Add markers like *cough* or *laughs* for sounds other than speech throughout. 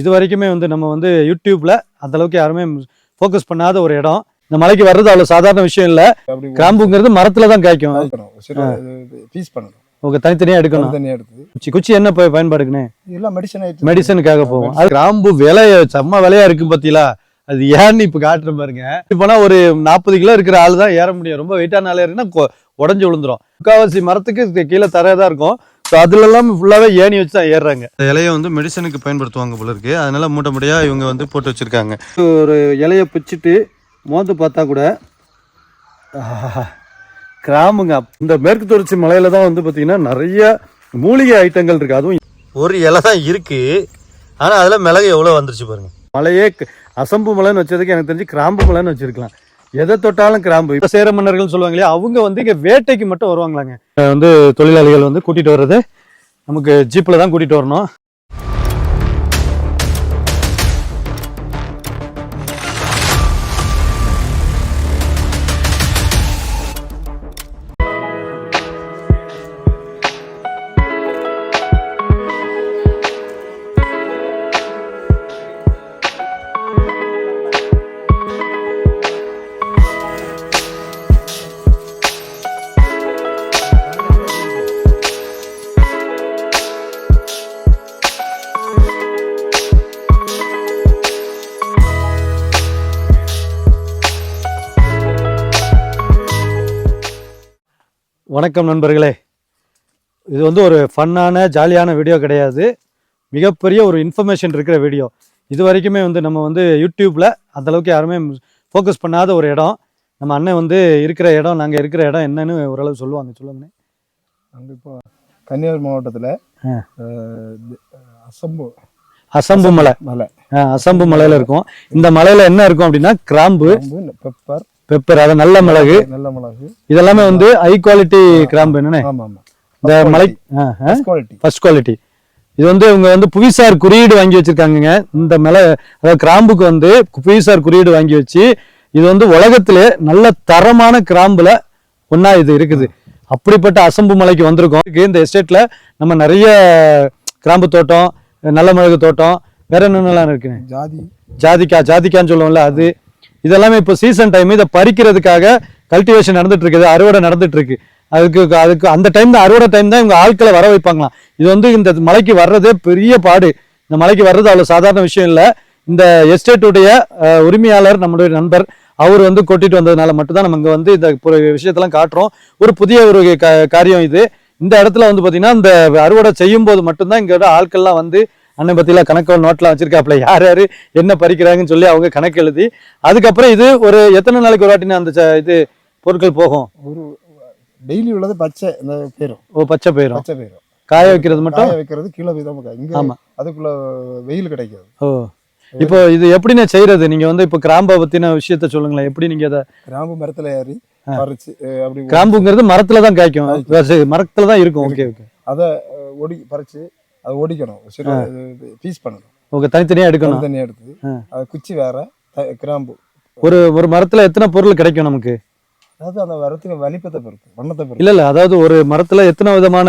இது வரைக்குமே வந்து நம்ம வந்து யூடியூப்ல அந்த அளவுக்கு யாருமே ஃபோக்கஸ் பண்ணாத ஒரு இடம். இந்த மலைக்கு வர்றது அவ்வளவு சாதாரண விஷயம் இல்ல. கிராம்புங்கிறது மரத்துல தான் காய்க்கும். பீஸ் பண்ணணும். உங்க தனித்தனியா எடுக்கணும். தனியாக எடுத்து. குச்சி குச்சி என்ன போய் பயன்பாடுக்குன்னு எல்லாம் மெடிசன் மெடிசனுக்காக போகும் அது கிராம்பு விலைய செம்ம விலையா இருக்கு பாத்தீங்களா? அது ஏன்னு இப்ப காட்டுறேன் பாருங்க. இப்போனா ஒரு நாற்பது கிலோ இருக்கிற ஆள் தான் ஏற முடியும். ரொம்ப வெயிட்டான ஆள் ஏறினா உடைஞ்சு விழுந்துரும். முக்காவாசி மரத்துக்கு கீழே தரையா இருக்கும். ஸோ அதுல எல்லாம் ஃபுல்லாவே ஏணி வச்சு தான் ஏறுறாங்க. இந்த இலைய வந்து மெடிசனுக்கு பயன்படுத்துவாங்க போல இருக்கு. அதனால மூட்டை மூட்டையா இவங்க வந்து போட்டு வச்சிருக்காங்க. ஒரு இலைய பிச்சுட்டு மோந்து பார்த்தா கூட கிராமுங்க. இந்த மேற்கு தொடர்ச்சி மலையில தான் வந்து பாத்தீங்கன்னா நிறைய மூலிகை ஐட்டங்கள் இருக்கு. அதுவும் ஒரு இலை தான் இருக்கு. ஆனா அதுல மிளகு எவ்வளவு வந்துருச்சு பாருங்க. மலையே அசம்பு மலைன்னு வச்சதுக்கு எனக்கு தெரிஞ்சு கிராம்பு மலைன்னு வச்சிருக்கலாம். எதை தொட்டாலும் கிராம்பு. இப்ப சேர மன்னர்கள் சொல்லுவாங்க இல்லையா அவங்க வந்து இங்க வேட்டைக்கு மட்டும் வருவாங்களாங்க. வந்து தொழிலாளிகள் வந்து கூட்டிட்டு வர்றது நமக்கு ஜீப்ல தான் கூட்டிட்டு வரணும். வணக்கம் நண்பர்களே. இது வந்து ஒரு ஃபன்னான ஜாலியான வீடியோ கிடையாது. மிகப்பெரிய ஒரு இன்ஃபர்மேஷன் இருக்கிற வீடியோ. இது வரைக்குமே வந்து நம்ம வந்து யூடியூப்ல அந்த அளவுக்கு யாருமே ஃபோக்கஸ் பண்ணாத ஒரு இடம். நம்ம அண்ணன் வந்து இருக்கிற இடம் நாங்கள் இருக்கிற இடம் என்னன்னு ஓரளவு சொல்லுவாங்க. சொல்லுங்க அங்கே இப்போ கன்னியாகுமரி மாவட்டத்தில். அசம்பு. அசம்பு மலை. மலை. அசம்பு மலையில இருக்கும். இந்த மலையில என்ன இருக்கும் அப்படின்னா கிராம்பு. பெப்பர் பெப்பர் அது நல்ல மிளகு. நல்ல மிளகு. இதெல்லாமே வந்து ஹை குவாலிட்டி கிராம்பு ஆமாம் இந்த மலை குவாலிட்டி ஃபர்ஸ்ட் குவாலிட்டி இது வந்து இவங்க வந்து புவிசார் குறியீடு வாங்கி வச்சிருக்காங்கங்க. இந்த மிள அதாவது கிராம்புக்கு வந்து புவிசார் குறியீடு வாங்கி வச்சு இது வந்து உலகத்திலே நல்ல தரமான கிராம்புல ஒண்ணா இது இருக்குது. அப்படிப்பட்ட அசம்பு மலைக்கு வந்திருக்கோம். இந்த எஸ்டேட்ல நம்ம நிறைய கிராம்பு தோட்டம் நல்ல மிளகு தோட்டம் வேற என்னென்னலாம் இருக்குங்க ஜாதி. ஜாதிக்காய் ஜாதிக்கான்னு சொல்லுவோம்ல அது. இதெல்லாமே இப்போ சீசன் டைம் இதை பறிக்கிறதுக்காக கல்டிவேஷன் நடந்துட்டு இருக்குது அறுவடை நடந்துட்டு இருக்கு. அதுக்கு அதுக்கு அந்த டைம் தான் அறுவடை டைம் தான் இவங்க ஆட்களை வர வைப்பாங்களாம். இது வந்து இந்த மலைக்கு வர்றதே பெரிய பாடு. இந்த மலைக்கு வர்றது அவ்வளோ சாதாரண விஷயம் இல்லை. இந்த எஸ்டேட்டுடைய உரிமையாளர் நம்மளுடைய நண்பர் அவர் வந்து கொட்டிட்டு வந்ததுனால மட்டும்தான் நம்ம இங்கே வந்து இந்த விஷயத்தெல்லாம் காட்டுறோம். ஒரு புதிய ஒரு காரியம் இது. இந்த இடத்துல வந்து பார்த்தீங்கன்னா இந்த அறுவடை செய்யும் போது மட்டும்தான் இங்கே ஆட்கள்லாம் வந்து அண்ணன் பத்தியில கணக்கு நோட்லாம் வச்சிருக்காப்ல யார் யாரு என்ன பறிக்கிறாங்கன்னு சொல்லி அவங்க கணக்கு எழுதி அதுக்கப்புறம் இது ஒரு எத்தனை நாளைக்கு ஒரு வாட்டினா அந்த இது பொருட்கள் போகும்? ஒரு டெய்லி உள்ளது பச்சை இந்த பேரும். ஓ பச்சை போயிடும் பச்சை பேரும். காய வைக்கிறது மட்டும்? காய வைக்கிறது கீழே போய் தான் வைக்க- இங்க ஆமா. அதுக்குள்ள வெயில் கிடைக்காது. ஓ இப்போ இது எப்படிண்ணே செய்யறது? நீங்க வந்து இப்போ கிராம்பை பத்தின விஷயத்த சொல்லுங்களேன். எப்படி நீங்க அதை கிராம்பு மரத்துல ஏறி பறிச்சு அப்படி கிராம்புங்கிறது மரத்துல தான் காய்க்கும். மரத்துல தான் இருக்கும். Okay okay. அதை ஒடி பறிச்சு அதை ஒடிக்கணும். சரி பீஸ் பண்ணணும். ஓகே தனித்தனியா எடுக்கணும். தனியாக எடுத்து. அது குச்சி வேற கிராம்பு. ஒரு ஒரு மரத்துல எத்தனை பொருள் கிடைக்கும் நமக்கு? அதாவது அந்த வரத்துக்கு வலிப்பத்தை பொறுத்து வண்ணத்தை பொறுத்து. இல்ல இல்ல அதாவது ஒரு மரத்துல எத்தனை விதமான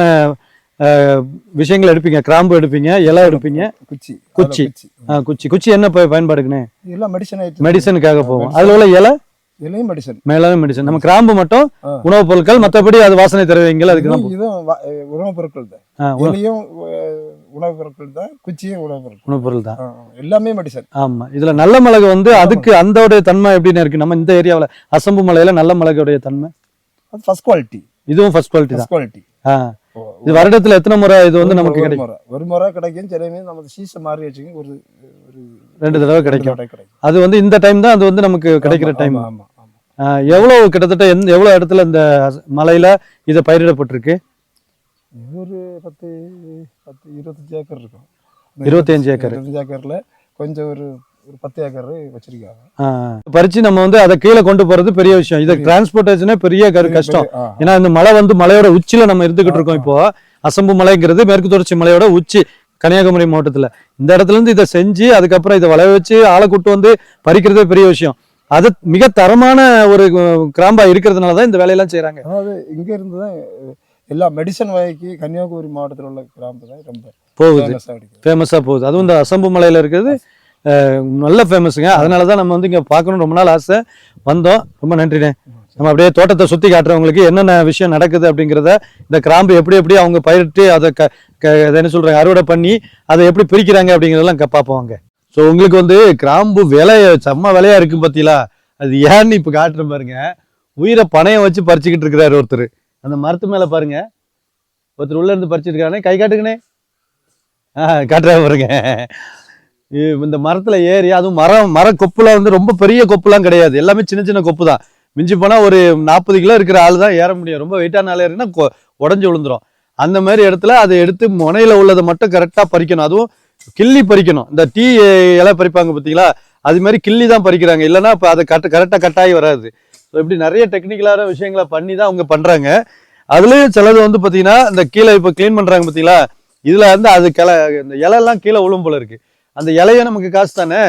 விஷயங்கள் எடுப்பீங்க? கிராம்பு எடுப்பீங்க இலை எடுப்பீங்க? குச்சி. குச்சி. குச்சி. குச்சி. என்ன போய் பயன்பாடுக்குன்னு எல்லாம் மெடிசன் மெடிசனுக்காக போகும். அதுல உள்ள இலை? இலையும் மெடிசன். மேலான மெடிசன். நம்ம கிராம்பு மட்டும். உணவுப் பொருட்கள் மத்தபடி அது வாசனை திரவியங்கள் அதுக்கு. இதுவும் உணவுப் பொருட்கள் தான். அஹ், உணவுப் பொருட்கள் தான் குச்சியும் உணவுப் பொருட்கள் உணவுப் பொருள் தான். எல்லாமே மெடிசன். ஆமா. இதுல நல்ல மிளகு வந்து அதுக்கு அந்தோடைய தன்மை எப்படின்னு இருக்கு? நம்ம இந்த ஏரியாவுல அசம்பு மலையில நல்ல மிளகுடைய தன்மை? அது ஃபர்ஸ்ட் குவாலிட்டி இதுவும் ஃபர்ஸ்ட் குவாலிட்டி தான். குவாலிட்டி ஆ. இது வருடத்துல எத்தனை முறை இது வந்து நமக்கு கிடைக்கும்? ஒரு முறை கிடைக்கும். சில நமக்கு சீசன் மாறி வச்சுங்க ஒரு ஒரு ரெண்டு தடவை கிடைக்கும். அது வந்து இந்த டைம் தான் அது வந்து நமக்கு கிடைக்கிற டைம் எவ்வளவு கிட்டத்தட்ட எந்த எவ்வளவு இடத்துல இந்த மலையில இது பயிரிடப்பட்டிருக்கு? ஒரு பத்து பத்து இருபத்தஞ்சு ஏக்கர் இருக்கும். இருபத்தஞ்சு ஏக்கர். இருபத்தஞ்சு ஏக்கர்ல கொஞ்சம் ஒரு ஒரு பத்து ஏக்கர் வச்சிருக்காங்க. பறிச்சு நம்ம வந்து அதை கீழே கொண்டு போறது பெரிய விஷயம். இது டிரான்ஸ்போர்டேஷனே பெரிய கஷ்டம். ஏன்னா இந்த மலை வந்து மலையோட உச்சியில நம்ம இருந்துகிட்டு இருக்கோம் இப்போ. அசம்பு மலைங்கிறது மேற்கு தொடர்ச்சி மலையோட உச்சி. கன்னியாகுமரி மாவட்டத்துல. இந்த இடத்துல இருந்து இதை செஞ்சு அதுக்கப்புறம் இதை வளைய வச்சு ஆளை கூட்டு வந்து பறிக்கிறதே பெரிய விஷயம். அது மிக தரமான ஒரு கிராம்பா இருக்கிறதுனால தான் இந்த வேலையெல்லாம் செய்றாங்க. அதாவது இங்க இருந்து தான் எல்லா மெடிசன் வகைக்கு கன்னியாகுமரி மாவட்டத்தில் உள்ள கிராமம் தான் ரொம்ப போகுது. ஃபேமஸாக போகுது. அதுவும் இந்த அசம்பு மலையில் இருக்கிறது நல்ல ஃபேமஸுங்க அதனால தான் நம்ம வந்து இங்கே பார்க்கணும் ரொம்ப நாள் ஆசை. வந்தோம். ரொம்ப நன்றிண்ணே. நம்ம அப்படியே தோட்டத்தை சுற்றி காட்டுறவங்களுக்கு என்னென்ன விஷயம் நடக்குது அப்படிங்கிறத இந்த கிராம்பு எப்படி எப்படி அவங்க பயிரிட்டு அதை க க அதை என்ன சொல்கிறாங்க அறுவடை பண்ணி அதை எப்படி பிரிக்கிறாங்க அப்படிங்கிறதெல்லாம் க பார்ப்போம் ஸோ உங்களுக்கு வந்து கிராம்பு விலை செம்ம விலையாக இருக்கும் பார்த்தீங்களா? அது ஏன்னு இப்போ காட்டுறேன் பாருங்க. உயிரை பணையம் வச்சு பறிச்சுக்கிட்டு இருக்கிறாரு ஒருத்தர். அந்த மரத்து மேலே பாருங்க. ஒருத்தர் உள்ளே இருந்து பறிச்சிட்டு கை காட்டுக்கணே ஆ காட்டுறேன் பாருங்க. இந்த மரத்தில் ஏறி அதுவும் மரம் மர கொப்புலாம் வந்து ரொம்ப பெரிய கொப்புலாம் கிடையாது. எல்லாமே சின்ன சின்ன கொப்பு தான் மிஞ்சி போனால் ஒரு நாற்பது கிலோ இருக்கிற ஆள் தான் ஏற முடியும். ரொம்ப வெயிட்டான ஆள் ஏறினா கொ- விழுந்துடும் அந்த மாதிரி இடத்துல அதை எடுத்து முனையில உள்ளதை மட்டும் கரெக்டாக பறிக்கணும். அதுவும் கிள்ளி பறிக்கணும். இந்த டீ இலை பறிப்பாங்க பார்த்தீங்களா? அது மாதிரி கிள்ளி தான் பறிக்கிறாங்க. இல்லைன்னா இப்போ அதை கட் கரெக்டாக கட்டாகி வராது. ஸோ இப்படி நிறைய டெக்னிக்கலான விஷயங்களை பண்ணி தான் அவங்க பண்ணுறாங்க அதுலேயும் சிலது வந்து பார்த்தீங்கன்னா இந்த கீழே இப்போ க்ளீன் பண்ணுறாங்க பார்த்தீங்களா? இதில் வந்து அது கிளை இந்த இலையெல்லாம் கீழே விழும் போல இருக்குது அந்த இலையே நமக்கு காசு தானே?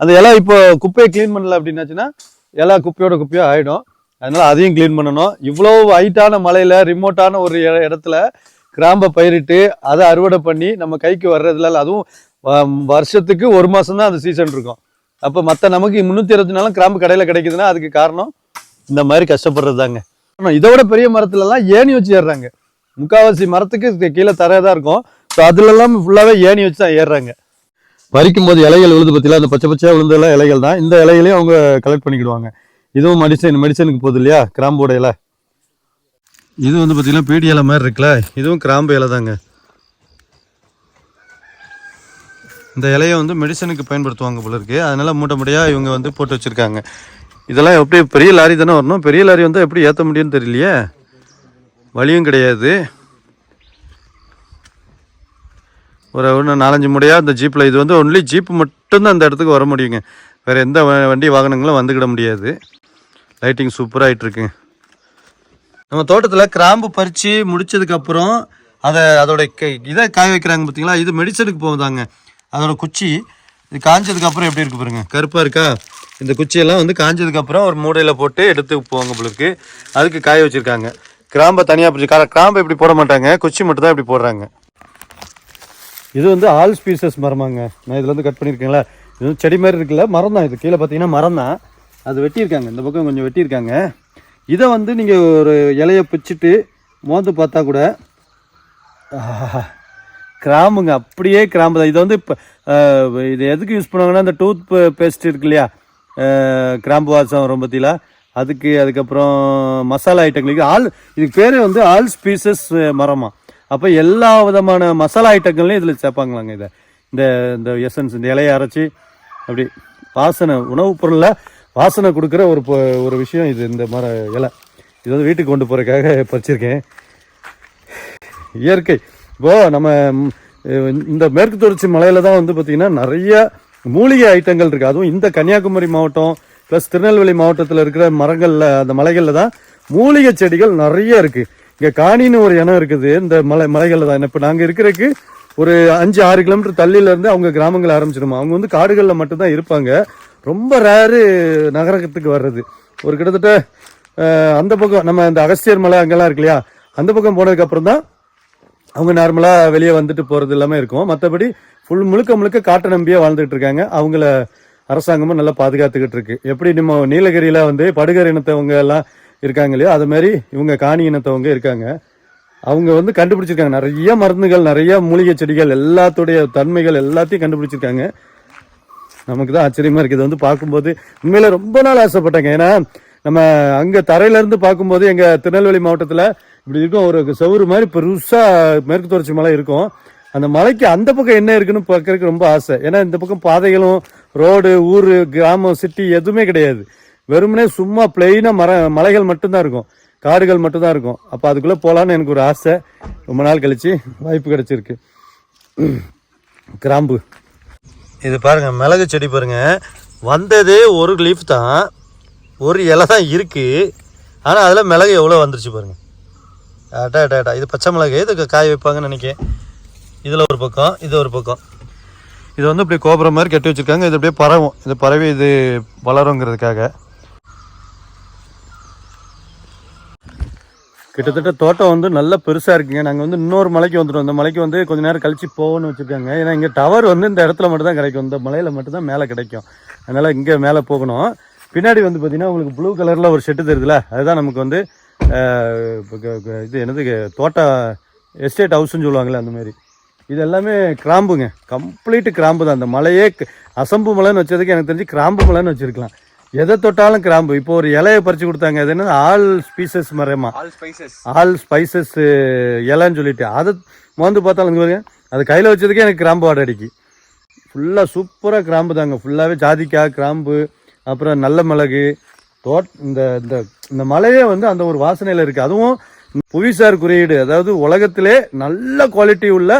அந்த இலை இப்போ குப்பையை க்ளீன் பண்ணல அப்படின்னாச்சுன்னா இலை குப்பையோட குப்பையோ ஆகிடும் அதனால அதையும் க்ளீன் பண்ணணும். இவ்வளோ ஹைட்டான மலையில் ரிமோட்டான ஒரு இடத்துல கிராம்பை பயிரிட்டு அதை அறுவடை பண்ணி நம்ம கைக்கு வர்றதுல அதுவும் வ- வருஷத்துக்கு ஒரு மாதம் தான் அந்த சீசன் இருக்கும். அப்போ மற்ற நமக்கு முந்நூற்றி இருபத்தி நாளும் கிராம்பு கடையில் கிடைக்குதுன்னா அதுக்கு காரணம் இந்த மாதிரி கஷ்டப்படுறது தாங்க ஆனால் இதை விட பெரிய மரத்துலலாம் ஏணி வச்சு ஏறுறாங்க. முக்காவாசி மரத்துக்கு கீழே தரையாக தான் இருக்கும். ஸோ அதுலெல்லாம் ஃபுல்லாகவே ஏணி வச்சு தான் ஏறுறாங்க. பறிக்கும் போது இலைகள் விழுது பத்தில அந்த பச்சை பச்சையா விழுந்தெல்லாம் இலைகள் தான். இந்த இலைகளையும் அவங்க கலெக்ட் பண்ணிக்கிடுவாங்க. இதுவும் மெடிசன் மெடிசனுக்கு போகுது இல்லையா? கிராம்போட இலை இது வந்து பார்த்தீங்கன்னா பீடி இலை மாதிரி இருக்குல்ல? இதுவும் கிராம்பு இலை தாங்க. இந்த இலையை வந்து மெடிசனுக்கு பயன்படுத்துவாங்க போல இருக்கு. அதனால மூட்டை மூட்டையாக இவங்க வந்து போட்டு வச்சிருக்காங்க. இதெல்லாம் எப்படி பெரிய லாரி தானே வரணும். பெரிய லாரி வந்து எப்படி ஏற்ற முடியும்னு தெரியலையே. வழியும் கிடையாது. ஒரு ஒன்று நாலஞ்சு முறையாக இந்த ஜீப்பில் இது வந்து ஒன்லி ஜீப்பு மட்டும்தான் அந்த இடத்துக்கு வர முடியுங்க. வேறு எந்த வ- வண்டி வாகனங்களும் வந்துக்கிட முடியாது. லைட்டிங் சூப்பராகிட்டு இருக்குங்க நம்ம தோட்டத்தில் கிராம்பு பறித்து முடிச்சதுக்கப்புறம் அதை அதோட கை இதை காய வைக்கிறாங்க பார்த்தீங்களா இது மெடிசனுக்கு போகுதாங்க. அதோட குச்சி இது காஞ்சதுக்கப்புறம் எப்படி இருக்கு பாருங்க? கருப்பாக இருக்கா? இந்த குச்சியெல்லாம் வந்து காஞ்சதுக்கப்புறம் ஒரு மூடையில் போட்டு எடுத்து போவாங்க உங்களுக்கு அதுக்கு காய வச்சுருக்காங்க. கிராம்பை தனியாக பிடிச்சி கிராம்பை இப்படி போட மாட்டாங்க. குச்சி மட்டும் தான் இப்படி போடுறாங்க. இது வந்து ஆல் ஸ்பீசஸ் மரமாங்க. நான் இதில் வந்து கட் பண்ணியிருக்கேங்களா இது வந்து செடி மாதிரி இருக்குல்ல மரம் தான் இது. கீழே பார்த்தீங்கன்னா மரம் தான். அது வெட்டியிருக்காங்க. இந்த பக்கம் கொஞ்சம் வெட்டியிருக்காங்க. இதை வந்து நீங்கள் ஒரு இலையை பிச்சுட்டு மோந்து பார்த்தா கூட கிராம்புங்க அப்படியே கிராம்பு தான். இதை வந்து இப்போ இது எதுக்கு யூஸ் பண்ணுவாங்கன்னா இந்த டூத் பேஸ்ட் இருக்கு இல்லையா? கிராம்பு வாசம் வரும் பார்த்தீங்களா அதுக்கு அதுக்கப்புறம் மசாலா ஐட்டங்களுக்கு ஆல் இதுக்கு பேர் வந்து ஆல் ஸ்பீசஸ் மரமாக அப்போ எல்லா விதமான மசாலா ஐட்டங்கள்லையும் இதில் சேர்ப்பாங்களாங்க இதை. இந்த இந்த எசன்ஸ் இந்த இலையை அரைச்சி அப்படி வாசனை உணவுப் பொருளில் வாசனை கொடுக்குற ஒரு பொ- ஒரு விஷயம் இது இந்த மர இலை. இது வந்து வீட்டுக்கு கொண்டு போகிறதுக்காக பறிச்சிருக்கேன். இயற்கை. இப்போ நம்ம இந்த மேற்கு தொடர்ச்சி மலையில் தான் வந்து பார்த்திங்கன்னா நிறைய மூலிகை ஐட்டங்கள் இருக்குது அதுவும் இந்த கன்னியாகுமரி மாவட்டம் ப்ளஸ் திருநெல்வேலி மாவட்டத்தில் இருக்கிற மரங்களில் அந்த மலைகளில் தான் மூலிகை செடிகள் நிறைய இருக்குது இங்க காணின்னு ஒரு இனம் இருக்குது. இந்த மலை மலைகளில் தான். இப்போ நாங்கள் இருக்கிறதுக்கு ஒரு அஞ்சு ஆறு கிலோமீட்டர் தள்ளியில இருந்து அவங்க கிராமங்கள் ஆரம்பிச்சிருமா. அவங்க வந்து காடுகளில் மட்டும்தான் இருப்பாங்க. ரொம்ப ரேரு நகரத்துக்கு வர்றது. ஒரு கிட்டத்தட்ட அந்த பக்கம் நம்ம இந்த அகஸ்தியர் மலை அங்கெல்லாம் இருக்கு இல்லையா? அந்த பக்கம் போனதுக்கு அப்புறம் தான் அவங்க நார்மலாக வெளியே வந்துட்டு போகிறது எல்லாமே இருக்கும். மற்றபடி ஃபுல் முழுக்க முழுக்க காட்டை நம்பியே வாழ்ந்துட்டு இருக்காங்க. அவங்கள அரசாங்கமும் நல்லா பாதுகாத்துக்கிட்டு இருக்கு. எப்படி நம்ம நீலகிரியில் வந்து படுகர் இனத்தவங்க எல்லாம் இருக்காங்க இல்லையோ? அது மாதிரி இவங்க காணி இனத்தவங்க இருக்காங்க. அவங்க வந்து கண்டுபிடிச்சிருக்காங்க. நிறைய மருந்துகள் நிறைய மூலிகை செடிகள் எல்லாத்துடைய தன்மைகள் எல்லாத்தையும் கண்டுபிடிச்சிருக்காங்க. நமக்கு தான் ஆச்சரியமா இருக்குது வந்து பார்க்கும்போது உண்மையில ரொம்ப நாள் ஆசைப்பட்டேங்க. ஏன்னா நம்ம அங்க தரையில இருந்து பார்க்கும்போது எங்க திருநெல்வேலி மாவட்டத்துல இப்படி இருக்கும். ஒரு சவுறு மாதிரி பெருசா மேற்கு தொடர்ச்சி மலை இருக்கும். அந்த மலைக்கு அந்த பக்கம் என்ன இருக்குன்னு பார்க்கறதுக்கு ரொம்ப ஆசை. ஏன்னா இந்த பக்கம் பாதைகளும் ரோடு ஊர் கிராமம் சிட்டி எதுவுமே கிடையாது. வெறுமனே சும்மா பிளெயினா மர மலைகள் மட்டும்தான் இருக்கும். காடுகள் மட்டும்தான் இருக்கும். அப்போ அதுக்குள்ளே போகலான்னு எனக்கு ஒரு ஆசை. ரொம்ப நாள் கழிச்சு வாய்ப்பு கிடைச்சிருக்கு. கிராம்பு. இது பாருங்க மிளகு செடி பாருங்க. வந்ததே ஒரு லீஃப் தான். ஒரு இலை தான் இருக்கு. ஆனால் அதில் மிளகு எவ்வளோ வந்துருச்சு பாருங்க. அடா அடா அடா இது பச்சை மிளகு. இதுக்கு காய வைப்பாங்கன்னு நினைக்கிறேன் இதில் ஒரு பக்கம் இது ஒரு பக்கம். இது வந்து இப்படி கோபுரம் மாதிரி கட்டி வச்சிருக்காங்க. இது அப்படியே பரவும். இது பரவி இது வளருங்கிறதுக்காக. கிட்டத்தட்ட தோட்டம் வந்து நல்லா பெருசாக இருக்குங்க. நாங்கள் வந்து இன்னொரு மலைக்கு வந்துட்டோம். இந்த மலைக்கு வந்து கொஞ்ச நேரம் கழிச்சு போகணும்னு வச்சுருக்காங்க ஏன்னா இங்கே டவர் வந்து இந்த இடத்துல மட்டும் தான் கிடைக்கும். இந்த மலையில் மட்டும்தான் மேலே கிடைக்கும். அதனால் இங்கே மேலே போகணும். பின்னாடி வந்து பார்த்தீங்கன்னா உங்களுக்கு ப்ளூ கலரில் ஒரு ஷெட்டு தெரியுதுல? அதுதான் நமக்கு வந்து இது என்னது? தோட்ட எஸ்டேட் ஹவுஸ்ன்னு சொல்லுவாங்கல்ல அந்த மாதிரி. இது எல்லாமே கிராம்புங்க. கம்ப்ளீட்டு கிராம்பு தான் அந்த மலையே அசம்பு மலைன்னு வச்சதுக்கு எனக்கு தெரிஞ்சு கிராம்பு மலைன்னு வச்சிருக்கலாம். எதை தொட்டாலும் கிராம்பு. இப்போ ஒரு இலையை பறிச்சு கொடுத்தாங்க. அது என்ன ஆல் ஸ்பீசஸ் மரமா ஆல் ஸ்பைசஸ் இலைன்னு சொல்லிட்டு. அதை மோந்து பார்த்தாலும் பாருங்க. அது கையில் வச்சதுக்கே எனக்கு கிராம்பு வாடை அடிக்கி ஃபுல்லாக சூப்பராக கிராம்பு தாங்க. ஃபுல்லாகவே ஜாதிக்காய் கிராம்பு அப்புறம் நல்ல மிளகு. தோட் இந்த இந்த இந்த மலையே வந்து அந்த ஒரு வாசனையில் இருக்குது அதுவும் புவிசார் குறியீடு. அதாவது உலகத்திலே நல்ல குவாலிட்டி உள்ள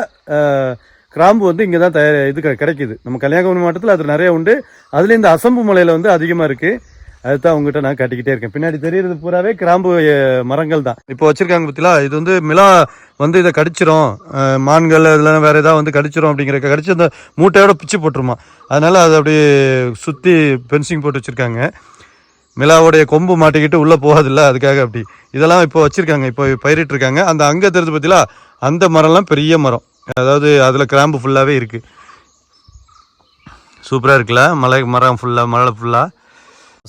கிராம்பு வந்து இங்கே தான் தயார் இது கிடை- கிடைக்குது. நம்ம கன்னியாகுமரி மாவட்டத்தில் அது நிறைய உண்டு. அதுலேயும் இந்த அசம்பு மலையில் வந்து அதிகமாக இருக்குது அதுதான் அவங்ககிட்ட நான் கட்டிக்கிட்டே இருக்கேன். பின்னாடி தெரியறது பூராவே கிராம்பு மரங்கள் தான். இப்போ வச்சிருக்காங்க பத்திலா இது வந்து மிலா வந்து இதை கடிச்சிரும். மான்கள் இதெல்லாம் வேற ஏதாவது வந்து கடிச்சிரும் அப்படிங்கிற கடிச்சு அந்த மூட்டையோட பிச்சு போட்டுருமா. அதனால அதை அப்படியே சுற்றி பென்சிங் போட்டு வச்சிருக்காங்க. மிலாவுடைய கொம்பு மாட்டிக்கிட்டு உள்ளே போகாதில்ல அதுக்காக அப்படி. இதெல்லாம் இப்போ வச்சுருக்காங்க. இப்போ பயிரிட்டு இருக்காங்க அந்த அங்கே தெரிஞ்சு பத்திலா அந்த மரம்லாம் பெரிய மரம். அதாவது அதில் கிராம்பு ஃபுல்லாகவே இருக்குது சூப்பராக இருக்குல்ல? மலை மரம் ஃபுல்லாக மலை ஃபுல்லாக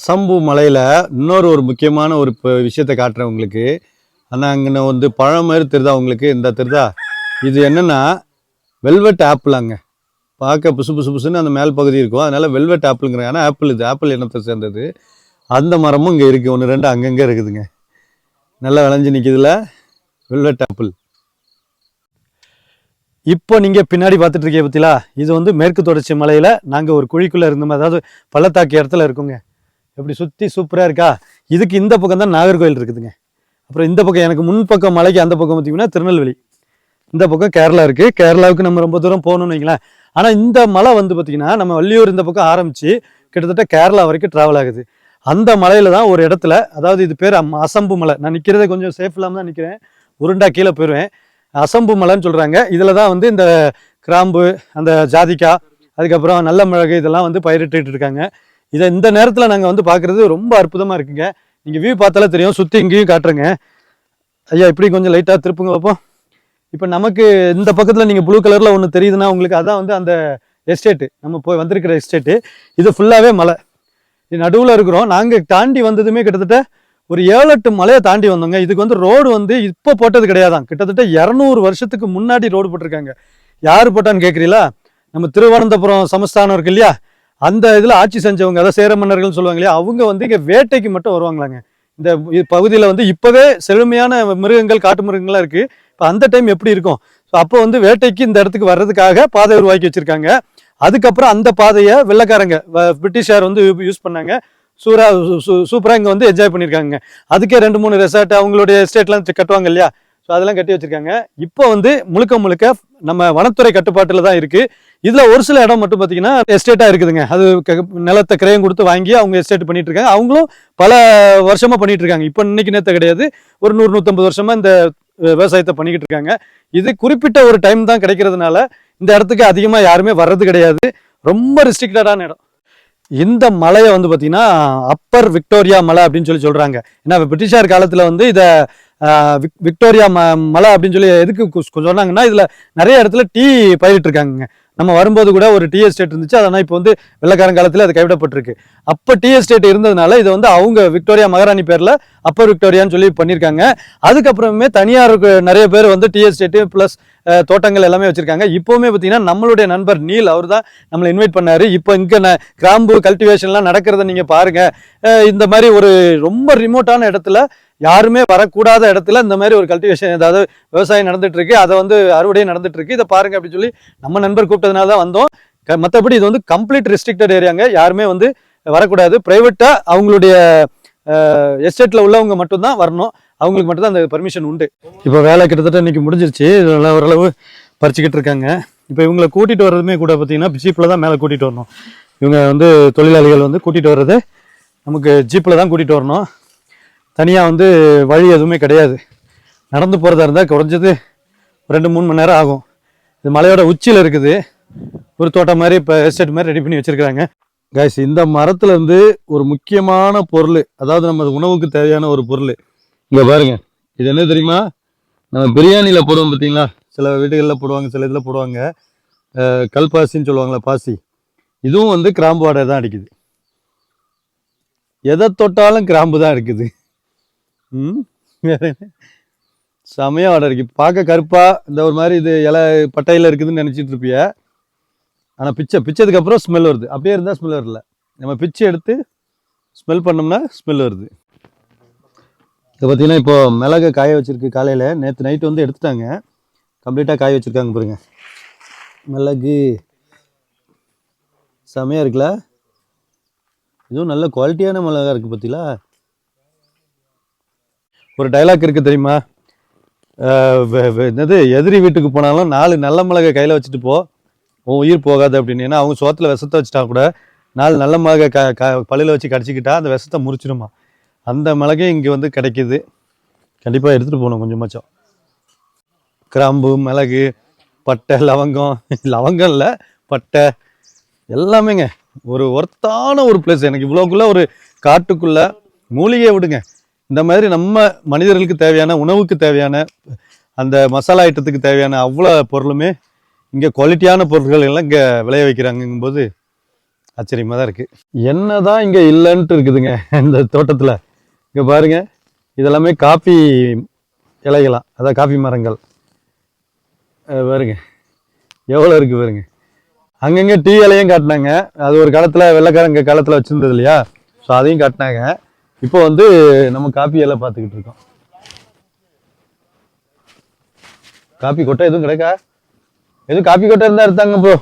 சம்பு மலையில் இன்னொரு ஒரு முக்கியமான ஒரு இப்போ விஷயத்தை காட்டுறேன் உங்களுக்கு. ஆனால் அங்கே வந்து பழம் மாதிரி தெரிதா உங்களுக்கு? இந்த தெரிதா இது என்னென்னா வெல்வெட் ஆப்பிளாங்க பார்க்க புசு புசு புசுன்னு அந்த மேல் பகுதி இருக்கும். அதனால் வெல்வெட் ஆப்பிளுங்கிறாங்க ஆனால் ஆப்பிள் இது. ஆப்பிள் இனத்தை சேர்ந்தது? அந்த மரமும் இங்கே இருக்குது ஒன்று ரெண்டு அங்கங்கே இருக்குதுங்க. நல்லா விளைஞ்சு நிற்கிதுல வெல்வெட் ஆப்பிள் இப்போ நீங்கள் பின்னாடி பார்த்துட்டு இருக்கீங்க பார்த்தீங்களா இது வந்து மேற்கு தொடர்ச்சி மலையில் நாங்கள் ஒரு குழிக்குள்ளே இருந்தோம் அதாவது பள்ளத்தாக்கு இடத்துல இருக்குங்க. எப்படி சுற்றி சூப்பராக இருக்கா? இதுக்கு இந்த பக்கம் தான் நாகர்கோவில் இருக்குதுங்க. அப்புறம் இந்த பக்கம் எனக்கு முன் பக்கம் மலைக்கு அந்த பக்கம் பார்த்தீங்கன்னா திருநெல்வேலி. இந்த பக்கம் கேரளா இருக்குது கேரளாவுக்கு நம்ம ரொம்ப தூரம் போகணும்னு வைங்களேன். ஆனால் இந்த மலை வந்து பார்த்திங்கன்னா நம்ம வள்ளியூர் இந்த பக்கம் ஆரம்பித்து கிட்டத்தட்ட கேரளா வரைக்கும் ட்ராவல் ஆகுது. அந்த மலையில தான் ஒரு இடத்துல அதாவது இது பேர் அம்- அசம்பு மலை. நான் நிற்கிறதே கொஞ்சம் சேஃப் இல்லாமல் தான் நிற்கிறேன் உருண்டா கீழே போயிடுவேன் அசம்பு மலைன்னு சொல்கிறாங்க இதில் தான் வந்து இந்த கிராம்பு அந்த ஜாதிக்காய் அதுக்கப்புறம் நல்ல மிளகு இதெல்லாம் வந்து பயிரிட்டுட்டு இருக்காங்க. இதை இந்த நேரத்தில் நாங்கள் வந்து பார்க்குறது ரொம்ப அற்புதமாக இருக்குங்க. நீங்கள் வியூ பார்த்தாலே தெரியும். சுற்றி இங்கேயும் காட்டுறேங்க. ஐயா இப்படி கொஞ்சம் லைட்டாக திருப்புங்க பார்ப்போம் இப்போ நமக்கு இந்த பக்கத்தில் நீங்கள் ப்ளூ கலரில் ஒன்று தெரியுதுன்னா உங்களுக்கு அதான் வந்து அந்த எஸ்டேட்டு நம்ம போய் வந்திருக்கிற எஸ்டேட்டு இது ஃபுல்லாகவே மலை. இது நடுவில் இருக்கிறோம். நாங்கள் தாண்டி வந்ததுமே கிட்டத்தட்ட ஒரு ஏழு எட்டு மலையை தாண்டி வந்தோங்க. இதுக்கு வந்து ரோடு வந்து இப்போ போட்டது கிடையாதான் கிட்டத்தட்ட இரநூறு வருஷத்துக்கு முன்னாடி ரோடு போட்டிருக்காங்க. யார் போட்டான்னு கேட்குறீங்களா நம்ம திருவனந்தபுரம் சமஸ்தானம் இருக்கு இல்லையா? அந்த இதில் ஆட்சி செஞ்சவங்க அதாவது சேர மன்னர்கள்னு சொல்லுவாங்க இல்லையா? அவங்க வந்து இங்கே வேட்டைக்கு மட்டும் வருவாங்களாங்க. இந்த பகுதியில் வந்து இப்போவே செழுமையான மிருகங்கள் காட்டு மிருகங்கள்லாம் இருக்குது இப்போ அந்த டைம் எப்படி இருக்கும்? ஸோ அப்போ வந்து வேட்டைக்கு இந்த இடத்துக்கு வர்றதுக்காக பாதை உருவாக்கி வச்சுருக்காங்க. அதுக்கப்புறம் அந்த பாதையை வெள்ளைக்காரங்க வ- பிரிட்டிஷார் வந்து யூஸ் பண்ணாங்க. சூரா சூப்பராக இங்கே வந்து என்ஜாய் பண்ணியிருக்காங்க அதுக்கே ரெண்டு மூணு ரெசார்ட் அவங்களுடைய எஸ்டேட்லாம் கட்டுவாங்க இல்லையா? ஸோ அதெல்லாம் கட்டி வச்சுருக்காங்க. இப்போ வந்து முழுக்க முழுக்க நம்ம வனத்துறை கட்டுப்பாட்டில் தான் இருக்குது இதில் ஒரு சில இடம் மட்டும் பார்த்தீங்கன்னா எஸ்டேட்டாக இருக்குதுங்க. அது க- நிலத்தை கிரயம் கொடுத்து வாங்கி அவங்க எஸ்டேட் பண்ணிட்டு இருக்காங்க. அவங்களும் பல வருஷமாக பண்ணிட்டு இருக்காங்க. இப்போ இன்னைக்கு நேரத்தை கிடையாது. ஒரு நூறு நூற்றம்பது வருஷமாக இந்த விவசாயத்தை பண்ணிக்கிட்டு இருக்காங்க. இது குறிப்பிட்ட ஒரு டைம் தான் கிடைக்கிறதுனால இந்த இடத்துக்கு அதிகமாக யாருமே வர்றது கிடையாது. ரொம்ப ரெஸ்ட்ரிக்டடான இடம். இந்த மலையை வந்து பார்த்தீங்கன்னா அப்பர் விக்டோரியா மலை அப்படின்னு சொல்லி சொல்கிறாங்க ஏன்னா பிரிட்டிஷார் காலத்தில் வந்து இதை விக்டோரியா ம மலை அப்படின்னு சொல்லி எதுக்கு சொன்னாங்கன்னா இதில் நிறைய இடத்துல டீ பயிரிட்டு இருக்காங்க நம்ம வரும்போது கூட ஒரு டீ எஸ்டேட் இருந்துச்சு. அதனால் இப்போ வந்து வெள்ளக்காரன் காலத்தில் அது கைவிடப்பட்டிருக்கு. அப்போ டீ எஸ்டேட் இருந்ததுனால இதை வந்து அவங்க விக்டோரியா மகாராணி பேரில் அப்பர் விக்டோரியான்னு சொல்லி பண்ணியிருக்காங்க அதுக்கப்புறமே தனியாருக்கு நிறைய பேர் வந்து டீ எஸ்டேட்டு ப்ளஸ் தோட்டங்கள் எல்லாமே வச்சுருக்காங்க. இப்போவுமே பார்த்தீங்கன்னா நம்மளுடைய நண்பர் நீல் அவர் தான் நம்மளை இன்வைட் பண்ணார். இப்போ இங்கே ந கிராம்பு கல்டிவேஷன்லாம் நடக்கிறத நீங்கள் பாருங்கள் இந்த மாதிரி ஒரு ரொம்ப ரிமோட்டான இடத்துல யாருமே வரக்கூடாத இடத்துல இந்த மாதிரி ஒரு கல்டிவேஷன் ஏதாவது விவசாயம் நடந்துட்டு இருக்கு அதை வந்து அறுவடையும் நடந்துட்டு இருக்கு இதை பாருங்க அப்படின்னு சொல்லி நம்ம நண்பர் கூப்பிட்டதுனால தான் வந்தோம். க- இது வந்து கம்ப்ளீட் ரெஸ்ட்ரிக்டட் ஏரியாங்க யாருமே வந்து வரக்கூடாது. ப்ரைவேட்டா அவங்களுடைய எஸ்டேட்ல உள்ளவங்க மட்டும்தான் வரணும். அவங்களுக்கு மட்டும்தான் அந்த பர்மிஷன் உண்டு. இப்போ வேலை கிட்டத்தட்ட இன்னைக்கு முடிஞ்சிருச்சு. இதெல்லாம் ஓரளவு பறிச்சுக்கிட்டு இருக்காங்க. இப்போ இவங்களை கூட்டிட்டு வர்றதுமே கூட பார்த்தீங்கன்னா ஜீப்பில் தான் மேலே கூட்டிகிட்டு வரணும். இவங்க வந்து தொழிலாளிகள் வந்து கூட்டிகிட்டு வர்றது நமக்கு ஜீப்பில் தான் கூட்டிகிட்டு வரணும். தனியாக வந்து வழி எதுவுமே கிடையாது. நடந்து போகிறதா இருந்தால் குறைஞ்சது ரெண்டு மூணு மணி நேரம் ஆகும். இது மலையோட உச்சியில் இருக்குது. ஒரு தோட்டம் மாதிரி இப்போ எஸ்டேட் மாதிரி ரெடி பண்ணி வச்சுருக்கிறாங்க. கைஸ் இந்த மரத்துலேருந்து ஒரு முக்கியமான பொருள் அதாவது நம்ம உணவுக்கு தேவையான ஒரு பொருள். இங்கே பாருங்கள் இது என்ன தெரியுமா? நம்ம பிரியாணியில் போடுவோம் பார்த்தீங்களா சில வீடுகளில் போடுவாங்க சில இதில் போடுவாங்க. கல்பாசின்னு சொல்லுவாங்களே பாசி. இதுவும் வந்து கிராம்பு வாடகை தான் அடிக்குது. எதை தொட்டாலும் கிராம்பு தான் இருக்குது ம்? வேற என்ன? இருக்கு. பார்க்க கருப்பா இந்த ஒரு மாதிரி இது இலை பட்டையில் இருக்குதுன்னு நினச்சிட்டு இருப்பிய. ஆனால் பிச்சை பிச்சதுக்கு அப்புறம் ஸ்மெல் வருது. அப்படியே இருந்தால் ஸ்மெல் வரல. நம்ம பிச்சை எடுத்து ஸ்மெல் பண்ணோம்னா ஸ்மெல் வருது. இப்போ பார்த்தீங்கன்னா இப்போ மிளகு காய வச்சுருக்கு காலையில். நேற்று நைட்டு வந்து எடுத்துட்டாங்க. கம்ப்ளீட்டாக காய வச்சுருக்காங்க பாருங்க. மிளகு. செமையாக இருக்குல்ல? இதுவும் நல்ல குவாலிட்டியான மிளகா இருக்குது பார்த்தீங்களா ஒரு டைலாக் இருக்குது தெரியுமா? வெ- என்னது எதிரி வீட்டுக்கு போனாலும் நாலு நல்ல மிளகை கையில் வச்சுட்டு போ. உன் உயிர் போகாது அப்படின்னு. ஏன்னா அவங்க சோத்தில் விஷத்தை வச்சுட்டா கூட நாலு நல்ல மிளகை க க பள்ளியில் வச்சு கடிச்சிக்கிட்டா அந்த விஷத்தை முறிச்சிடுமா. அந்த மிளகே இங்கே வந்து கிடைக்குது. கண்டிப்பாக எடுத்துகிட்டு போகணும் கொஞ்சமாச்சும். கிராம்பு மிளகு பட்டை லவங்கம். லவங்கம் இல்லை பட்டை. எல்லாமேங்க. ஒரு ஒர்த்தான ஒரு பிளேஸ் எனக்கு இவ்வளோக்குள்ளே ஒரு காட்டுக்குள்ளே மூலிகையை விடுங்க. இந்த மாதிரி நம்ம மனிதர்களுக்கு தேவையான உணவுக்கு தேவையான அந்த மசாலா ஐட்டத்துக்கு தேவையான அவ்வளோ பொருளுமே இங்கே குவாலிட்டியான பொருட்கள் எல்லாம் இங்கே விளைய வைக்கிறாங்கும்போது ஆச்சரியமாக தான் இருக்குது என்ன தான் இங்கே இல்லைன்ட்டு இருக்குதுங்க *laughs* இந்த தோட்டத்தில். இங்கே பாருங்க இதெல்லாமே காஃபி இலைகளாம். அதான் காஃபி மரங்கள். பாருங்க எவ்வளோ இருக்குது பாருங்க. அங்கங்கே டீ இலையும் காட்டினாங்க. அது ஒரு காலத்தில் வெள்ளைக்காரங்க காலத்தில் வச்சுருந்தது இல்லையா? ஸோ அதையும் காட்டினாங்க. இப்போ வந்து நம்ம காப்பி பார்த்துக்கிட்டு இருக்கோம். காப்பி கொட்டை எதுவும் கிடைக்கா? எதுவும் காப்பி கொட்டை இருந்தா எடுத்தாங்க ப்ரோ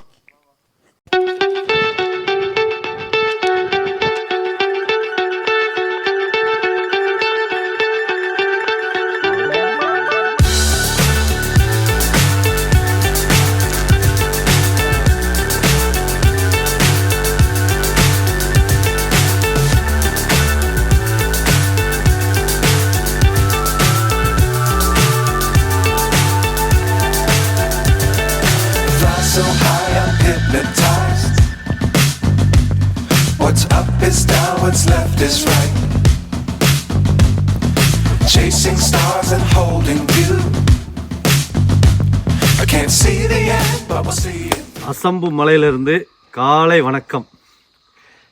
it. அசம்பு மலையிலிருந்து காலை வணக்கம்.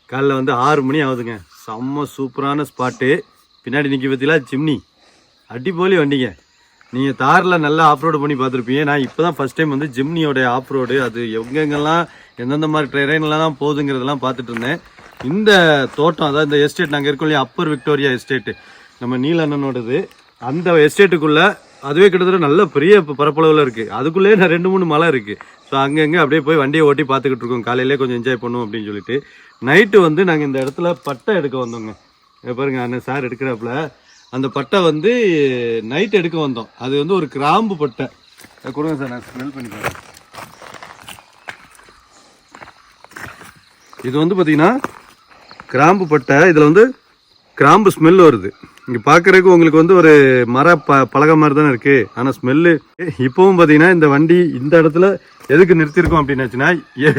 காலைல வந்து ஆறு மணி ஆகுதுங்க. செம்ம சூப்பரான ஸ்பாட்டு. பின்னாடி நிற்க பற்றிலாம் ஜிம்னி. அடிப்போலி வண்டிங்க. நீங்கள் தாரில் நல்லா ஆஃப்ரோடு பண்ணி பார்த்துருப்பீங்க. நான் இப்போ தான் ஃபஸ்ட் டைம் வந்து ஜிம்னியோட ஆஃப்ரோடு அது எங்கெங்கெல்லாம் எந்தெந்த மாதிரி ட்ரெயின்லாம் போகுதுங்கிறதெல்லாம் பார்த்துட்டு இருந்தேன். இந்த தோட்டம் அதாவது இந்த எஸ்டேட் நாங்கள் இருக்கோம் இல்லையா? அப்பர் விக்டோரியா எஸ்டேட்டு நம்ம நீல அண்ணனோடது அந்த எஸ்டேட்டுக்குள்ளே அதுவே கிட்டத்தட்ட நல்ல பெரிய பரப்பளவில் இருக்குது அதுக்குள்ளேயே நான் ரெண்டு மூணு மலை இருக்குது ஸோ அங்கங்கே அப்படியே போய் வண்டியை ஓட்டி பார்த்துக்கிட்டு இருக்கோம். காலையிலே கொஞ்சம் என்ஜாய் பண்ணுவோம் அப்படின்னு சொல்லிட்டு. நைட்டு வந்து நாங்கள் இந்த இடத்துல பட்டை எடுக்க வந்தோங்க. பாருங்க அண்ணன் சார் எடுக்கிறாப்புல. அந்த பட்டை வந்து நைட் எடுக்க வந்தோம். அது வந்து ஒரு கிராம்பு பட்டை. கொடுங்க சார் நான் ஸ்மெல் பண்ணி பாருங்க. இது வந்து பார்த்தீங்கன்னா கிராம்பு பட்டை. இதில் வந்து கிராம்பு ஸ்மெல் வருது. இங்கே பார்க்குறதுக்கு உங்களுக்கு வந்து ஒரு மர ப பழக மாதிரி தானே இருக்குது ஆனால் ஸ்மெல்லு இப்போவும் பார்த்தீங்கன்னா இந்த வண்டி இந்த இடத்துல எதுக்கு நிறுத்திருக்கோம் அப்படின்னாச்சுன்னா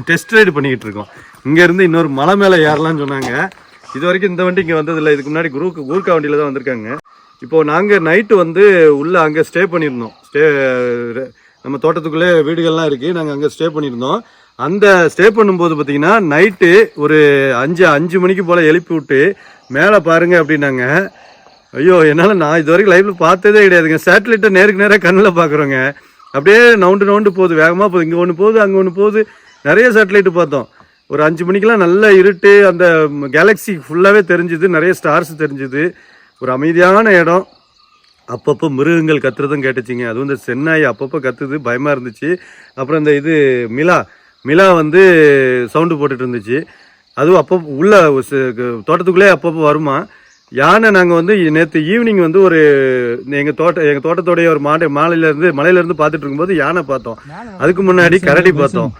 டெஸ்ட் ரைடு பண்ணிக்கிட்டு இருக்கோம். இங்கேருந்து இன்னொரு மலை மேலே ஏறலாம்னு சொன்னாங்க. இது வரைக்கும் இந்த வண்டி இங்கே வந்ததில்லை. இதுக்கு முன்னாடி குரூக்கு ஊர்க்கா வண்டியில் தான் வந்திருக்காங்க. இப்போது நாங்கள் நைட்டு வந்து உள்ளே அங்கே ஸ்டே பண்ணியிருந்தோம். ஸ்டே நம்ம தோட்டத்துக்குள்ளே வீடுகள்லாம் இருக்குது நாங்கள் அங்கே ஸ்டே பண்ணியிருந்தோம். அந்த ஸ்டே பண்ணும்போது பார்த்தீங்கன்னா நைட்டு ஒரு அஞ்சு அஞ்சு மணிக்கு போல் எழுப்பி விட்டு மேலே பாருங்கள் அப்படின்னாங்க. ஐயோ என்னால் நான் இது வரைக்கும் லைஃப்பில் பார்த்ததே கிடையாதுங்க. சேட்டலைட்டை நேருக்கு நேராக கண்ணில் பார்க்குறோங்க அப்படியே நவுண்டு நவுண்டு போகுது வேகமாக போகுது. இங்கே ஒன்று போகுது அங்கே ஒன்று போகுது. நிறைய சேட்டலைட்டு பார்த்தோம். ஒரு அஞ்சு மணிக்கெலாம் நல்லா இருட்டு அந்த கேலக்ஸி ஃபுல்லாகவே தெரிஞ்சுது நிறைய ஸ்டார்ஸ் தெரிஞ்சுது. ஒரு அமைதியான இடம். அப்பப்போ மிருகங்கள் கத்துறதும் கேட்டுச்சிங்க. அதுவும் இந்த சென்னாய் அப்பப்போ கத்துது பயமாக இருந்துச்சு. அப்புறம் இந்த இது மிலா. மிலா வந்து சவுண்டு போட்டுட்டு இருந்துச்சு. அதுவும் அப்போ உள்ள தோட்டத்துக்குள்ளே அப்பப்போ வருமா? யானை நாங்கள் வந்து நேற்று ஈவினிங் வந்து ஒரு எங்கள் தோட்ட எங்கள் தோட்டத்தோடைய ஒரு மாடை மாலையிலேருந்து மலையிலேருந்து பார்த்துட்டு இருக்கும்போது யானை பார்த்தோம். அதுக்கு முன்னாடி கரடி பார்த்தோம்.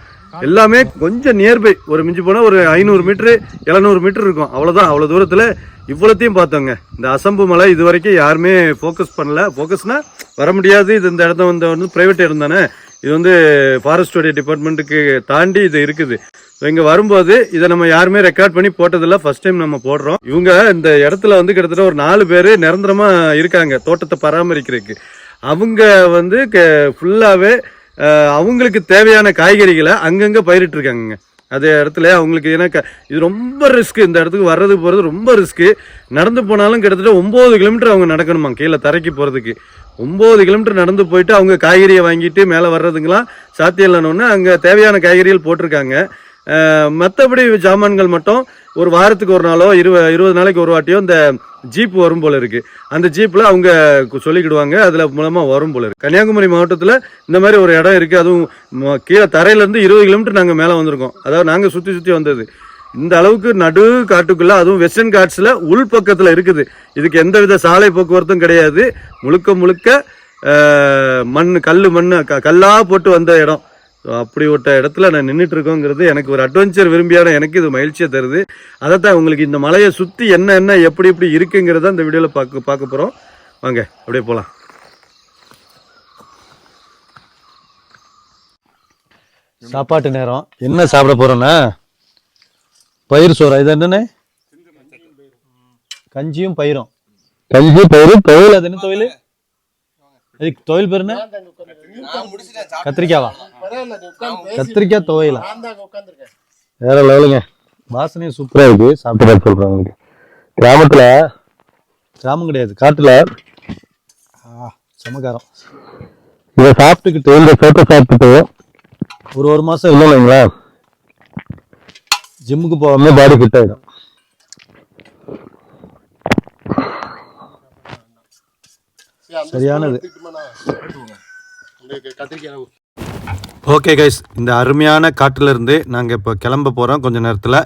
எல்லாமே கொஞ்சம் நியர்பை ஒரு மிஞ்சி போனால் ஒரு ஐநூறு மீட்ரு எழுநூறு மீட்டர் இருக்கும். அவ்வளோதான் அவ்வளோ தூரத்தில் இவ்வளோத்தையும் பார்த்தோங்க. இந்த அசம்பு மலை இது வரைக்கும் யாருமே ஃபோக்கஸ் பண்ணல. ஃபோக்கஸ்னா வர முடியாது. இது இந்த இடத்த வந்து வந்து ப்ரைவேட் இடம் தானே இது வந்து ஃபாரஸ்டோடைய டிபார்ட்மெண்ட்டுக்கு தாண்டி இது இருக்குது. இங்கே வரும்போது இதை நம்ம யாருமே ரெக்கார்ட் பண்ணி போட்டதில்ல. ஃபர்ஸ்ட் டைம் நம்ம போடுறோம். இவங்க இந்த இடத்துல வந்து கிட்டத்தட்ட ஒரு நாலு பேர் நிரந்தரமாக இருக்காங்க தோட்டத்தை பராமரிக்கிறதுக்கு. அவங்க வந்து ஃபுல்லாகவே அவங்களுக்கு தேவையான காய்கறிகளை அங்கங்கே பயிரிட்டுருக்காங்க அதே இடத்துல அவங்களுக்கு ஏன்னா க- இது ரொம்ப ரிஸ்க்கு இந்த இடத்துக்கு வர்றது போகிறது ரொம்ப ரிஸ்க்கு நடந்து போனாலும் கிட்டத்தட்ட ஒம்பது கிலோமீட்டர் அவங்க நடக்கணுமா கீழே தரைக்கு போகிறதுக்கு ஒம்பது கிலோமீட்டர் நடந்து போயிட்டு அவங்க காய்கறியை வாங்கிட்டு மேலே வர்றதுங்களாம் சாத்தியம் இல்லைன்னு அங்கே தேவையான காய்கறிகள் போட்டிருக்காங்க. மற்றபடி ஜாமான்கள் மட்டும் ஒரு வாரத்துக்கு ஒரு நாளோ இருவ இருபது நாளைக்கு ஒரு வாட்டியோ இந்த ஜீப் வரும் போல இருக்கு. அந்த ஜீப்பில் அவங்க சொல்லிக்கிடுவாங்க அதில் மூலமாக வரும் போல இருக்கு. கன்னியாகுமரி மாவட்டத்தில் இந்த மாதிரி ஒரு இடம் இருக்குது அதுவும் ம- கீழே தரையிலேருந்து இருபது கிலோமீட்டர் நாங்கள் மேலே வந்திருக்கோம். அதாவது நாங்கள் சுற்றி சுற்றி வந்தது. இந்த அளவுக்கு நடு காட்டுக்குள்ள அதுவும் வெஸ்டர்ன் காட்ஸில் உள் பக்கத்துல இருக்குது. இதுக்கு எந்தவித சாலை போக்குவரத்தும் கிடையாது. முழுக்க முழுக்க மண் கல் மண் க போட்டு வந்த இடம். அப்படி அப்படிப்பட்ட இடத்துல நான் நின்றுட்டு இருக்கோங்கிறது எனக்கு ஒரு அட்வென்ச்சர் விரும்பியான எனக்கு இது மகிழ்ச்சியை தருது. அதைத்தான் உங்களுக்கு இந்த மலையை சுற்றி என்ன என்ன எப்படி எப்படி இருக்குங்கிறத இந்த வீடியோவில் பார்க்க பார்க்க போகிறோம் வாங்க அப்படியே போகலாம் சாப்பாட்டு நேரம். என்ன சாப்பிட போகிறோன்னா பயிர் சோறா? இது என்னண்ணே? கஞ்சியும் பயிரும். கஞ்சி பயிறு தொழில். அது என்ன தொழில்? அதுக்கு தொழில் பேர் என்ன? கத்திரிக்காவா? கத்திரிக்காய் துவையலா வேற லெவலுங்க. வாசனையும் சூப்பரா இருக்கு. சாப்பிட்டு சொல்றேன் உங்களுக்கு. கிராமத்துல கிராமம் கிடையாது. காட்டுல சமக்காரம். இதை சாப்பிட்டுக்கிட்டு இந்த சோத்தை சாப்பிட்டுட்டு ஒரு ஒரு மாசம் இல்லை இல்லைங்களா? ஜிம்முக்கு போகாம பாடி ஃபிட் ஆகிடும் சரியானது. ஓகே கைஸ் இந்த அருமையான காட்டிலிருந்து நாங்கள் இப்போ கிளம்ப போகிறோம் கொஞ்ச நேரத்தில்.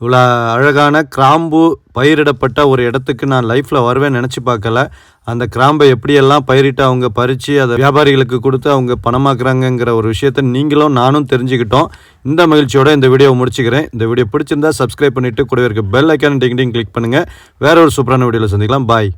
இவ்வளோ அழகான கிராம்பு பயிரிடப்பட்ட ஒரு இடத்துக்கு நான் லைஃப்பில் வருவேன் நினச்சி பார்க்கல. அந்த கிராம்பை எப்படியெல்லாம் பயிரிட்டு அவங்க பறித்து அதை வியாபாரிகளுக்கு கொடுத்து அவங்க பணமாக்குறாங்கங்கிற ஒரு விஷயத்தை நீங்களும் நானும் தெரிஞ்சுக்கிட்டோம். இந்த மகிழ்ச்சியோட இந்த வீடியோவை முடிச்சுக்கிறேன். இந்த வீடியோ பிடிச்சிருந்தா சப்ஸ்கிரைப் பண்ணிவிட்டு கூட இருக்க bell icon ding ding click பண்ணுங்கள் வேற ஒரு சூப்பரான வீடியோவில் சந்திக்கலாம். பாய்